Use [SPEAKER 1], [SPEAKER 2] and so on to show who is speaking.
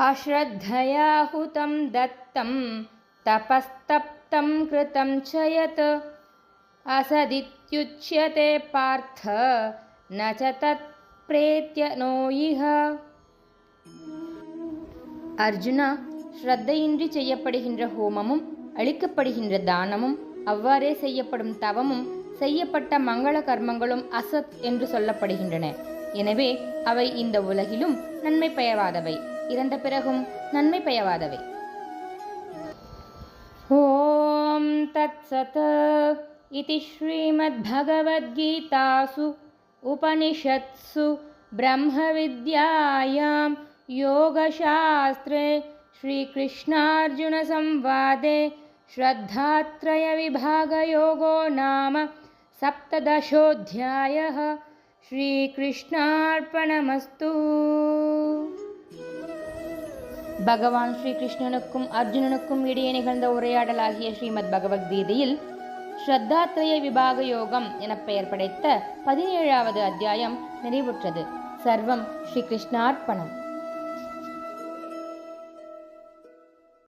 [SPEAKER 1] अश्रद्धया हुतं दत्तं तपस्तप्तं कृतं च यत् असदित्युच्यते पार्थ न च तत् प्रेत्य नो इह அர்ஜுனா ஸ்ரத்தையின்றி செய்யப்படுகின்ற ஹோமமும் அளிக்கப்படுகின்ற தானமும் அவ்வாறே செய்யப்படும் தவமும் செய்யப்பட்ட மங்கள கர்மங்களும் அசத் என்று சொல்லப்படுகின்றன எனவே அவை இந்த உலகிலும் நன்மை பயவாதவை இறந்த பிறகும் நன்மை பயவாதவை ॐ तत्सत् इति श्रीमद्भगवद्गीतासु उपनिषत्सु ब्रह्मविद्यायां योगशास्त्रे श्रीकृष्णार्जुनसंवादे श्रद्धात्रयविभागयोगो नाम सप्तदशोऽध्यायः श्रीकृष्णार्पणमस्तु பகவான் ஸ்ரீகிருஷ்ணனுக்கும் அர்ஜுனனுக்கும் இடையே நிகழ்ந்த உரையாடலாகிய ஸ்ரீமத் பகவத்கீதையில் ஸ்ரத்தாத்ரய விபாக யோகம் என பெயர் படைத்த பதினேழாவது அத்தியாயம் நிறைவுற்றது. சர்வம் ஸ்ரீகிருஷ்ணார்ப்பணம்